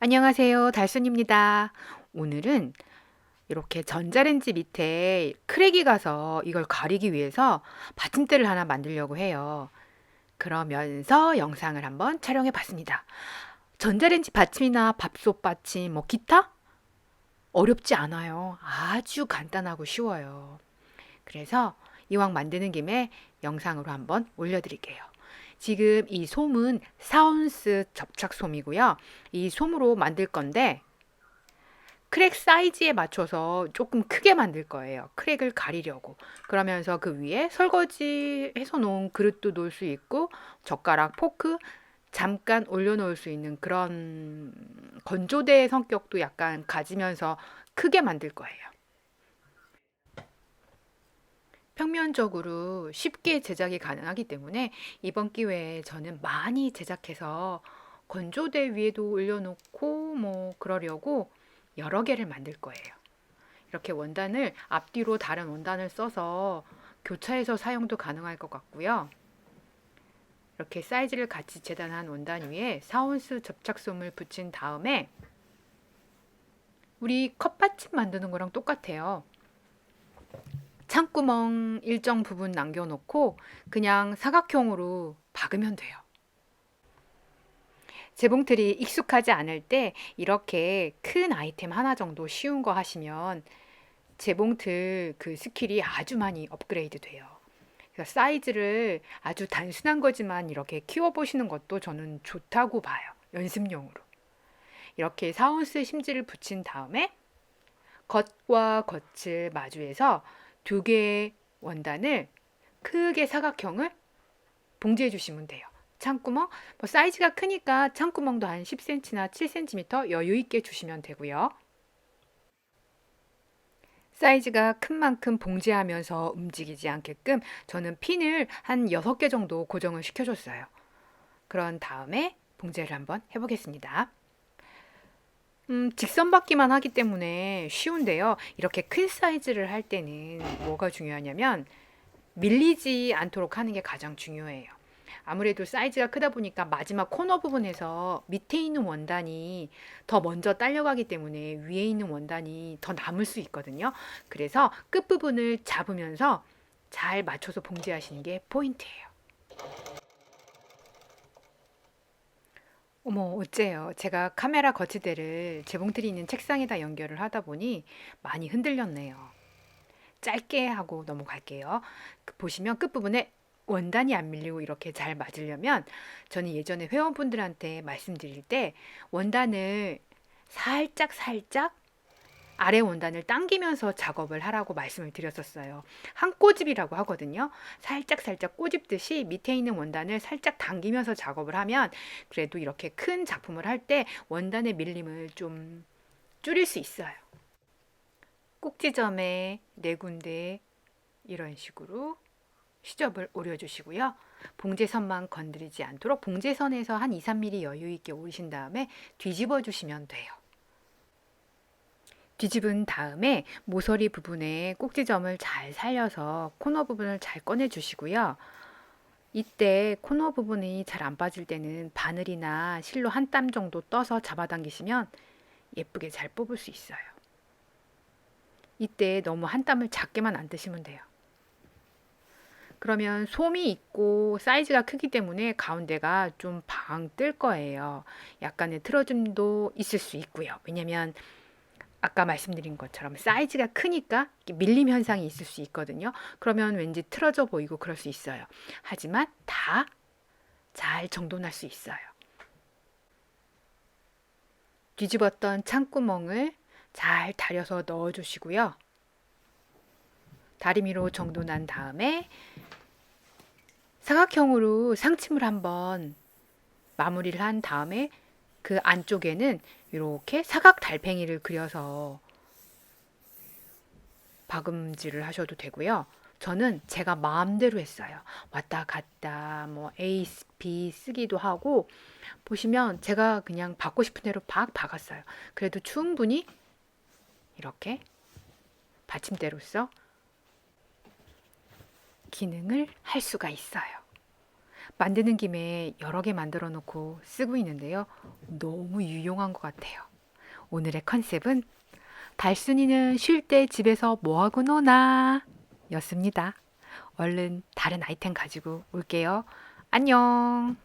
안녕하세요. 달순입니다. 오늘은 이렇게 전자레인지 밑에 크랙이 가서 이걸 가리기 위해서 받침대를 하나 만들려고 해요. 그러면서 영상을 한번 촬영해 봤습니다. 전자레인지 받침이나 밥솥 받침, 뭐 기타? 어렵지 않아요. 아주 간단하고 쉬워요. 그래서 이왕 만드는 김에 영상으로 한번 올려드릴게요. 지금 이 솜은 4온스 접착 솜이고요. 이 솜으로 만들 건데 크랙 사이즈에 맞춰서 조금 크게 만들 거예요. 크랙을 가리려고. 그러면서 그 위에 설거지 해서 놓은 그릇도 놓을 수 있고 젓가락, 포크 잠깐 올려놓을 수 있는 그런 건조대의 성격도 약간 가지면서 크게 만들 거예요. 평면적으로 쉽게 제작이 가능하기 때문에 이번 기회에 저는 많이 제작해서 건조대 위에도 올려놓고 뭐 그러려고 여러 개를 만들 거예요. 이렇게 원단을 앞뒤로 다른 원단을 써서 교차해서 사용도 가능할 것 같고요. 이렇게 사이즈를 같이 재단한 원단 위에 4온스 접착솜을 붙인 다음에 우리 컵받침 만드는 거랑 똑같아요. 창구멍 일정 부분 남겨놓고 그냥 사각형으로 박으면 돼요. 재봉틀이 익숙하지 않을 때 이렇게 큰 아이템 하나 정도 쉬운 거 하시면 재봉틀 그 스킬이 아주 많이 업그레이드 돼요. 그래서 사이즈를 아주 단순한 거지만 이렇게 키워보시는 것도 저는 좋다고 봐요. 연습용으로. 이렇게 4온스 심지를 붙인 다음에 겉과 겉을 마주해서 두 개의 원단을 크게 사각형을 봉지해 주시면 돼요. 창구멍 뭐 사이즈가 크니까 창구멍도 한 10cm나 7cm 여유 있게 주시면 되고요. 사이즈가 큰 만큼 봉제하면서 움직이지 않게끔 저는 핀을 한 6개 정도 고정을 시켜줬어요. 그런 다음에 봉제를 한번 해보겠습니다. 음, 직선 받기만 하기 때문에 쉬운데요. 이렇게 큰 사이즈를 할 때는 뭐가 중요하냐면 밀리지 않도록 하는 게 가장 중요해요. 아무래도 사이즈가 크다 보니까 마지막 코너 부분에서 밑에 있는 원단이 더 먼저 딸려가기 때문에 위에 있는 원단이 더 남을 수 있거든요. 그래서 끝부분을 잡으면서 잘 맞춰서 봉제하시는 게 포인트예요. 어머, 어째요? 제가 카메라 거치대를 재봉틀이 있는 책상에다 연결을 하다 보니 많이 흔들렸네요. 짧게 하고 넘어갈게요. 그 보시면 끝부분에 원단이 안 밀리고 이렇게 잘 맞으려면 저는 예전에 회원분들한테 말씀드릴 때 원단을 살짝 살짝 아래 원단을 당기면서 작업을 하라고 말씀을 드렸었어요. 한 꼬집이라고 하거든요. 살짝 살짝 꼬집듯이 밑에 있는 원단을 살짝 당기면서 작업을 하면 그래도 이렇게 큰 작품을 할 때 원단의 밀림을 좀 줄일 수 있어요. 꼭지점에 네 군데 이런 식으로 시접을 오려주시고요. 봉제선만 건드리지 않도록 봉제선에서 한 2, 3mm 여유 있게 오리신 다음에 뒤집어 주시면 돼요. 뒤집은 다음에 모서리 부분에 꼭지점을 잘 살려서 코너 부분을 잘 꺼내 주시고요. 이때 코너 부분이 잘 안 빠질 때는 바늘이나 실로 한 땀 정도 떠서 잡아당기시면 예쁘게 잘 뽑을 수 있어요. 이때 너무 한 땀을 작게만 안 드시면 돼요. 그러면 솜이 있고 사이즈가 크기 때문에 가운데가 좀 방 뜰 거예요. 약간의 틀어짐도 있을 수 있고요. 왜냐면 아까 말씀드린 것처럼 사이즈가 크니까 밀림 현상이 있을 수 있거든요. 그러면 왠지 틀어져 보이고 그럴 수 있어요. 하지만 다 잘 정돈할 수 있어요. 뒤집었던 창구멍을 잘 다려서 넣어 주시고요. 다리미로 정돈한 다음에 사각형으로 상침을 한번 마무리를 한 다음에 그 안쪽에는 이렇게 사각 달팽이를 그려서 박음질을 하셔도 되고요. 저는 제가 마음대로 했어요. 왔다 갔다 뭐 A, B 쓰기도 하고 보시면 제가 그냥 박고 싶은 대로 박 박았어요. 그래도 충분히 이렇게 받침대로서 기능을 할 수가 있어요. 만드는 김에 여러 개 만들어 놓고 쓰고 있는데요. 너무 유용한 것 같아요. 오늘의 컨셉은 달순이는 쉴 때 집에서 뭐하고 노나? 였습니다. 얼른 다른 아이템 가지고 올게요. 안녕.